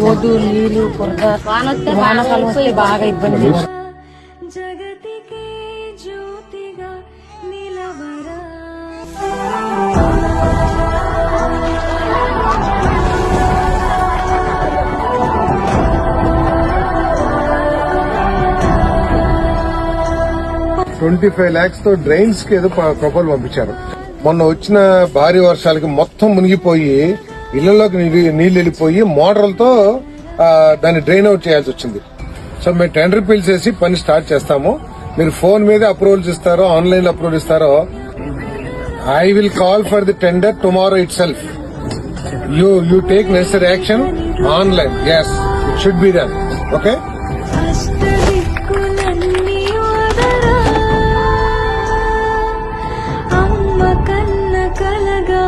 Road నీళ్ళు కొరత వానకాలం వస్తే బాగా ఇబ్బంది ట్వంటీ ఫైవ్ లాక్స్తో డ్రైన్స్కి ఏదో ప్రపోజల్ పంపించారు. మొన్న వచ్చిన భారీ వర్షాలకి మొత్తం మునిగిపోయి ఇళ్ళలోకి నీళ్ళు వెళ్ళిపోయి మోటార్లతో దాన్ని డ్రైన్ అవుట్ చేయాల్సి వచ్చింది. సో మేము టెండర్ పిలిచేసి పని స్టార్ట్ చేస్తాము. మీరు ఫోన్ మీద అప్రూవల్స్ ఇస్తారో ఆన్లైన్లో అప్రూవల్ ఇస్తారో I will call for the tender tomorrow itself you you take necessary action online yes it should be done okay కలగా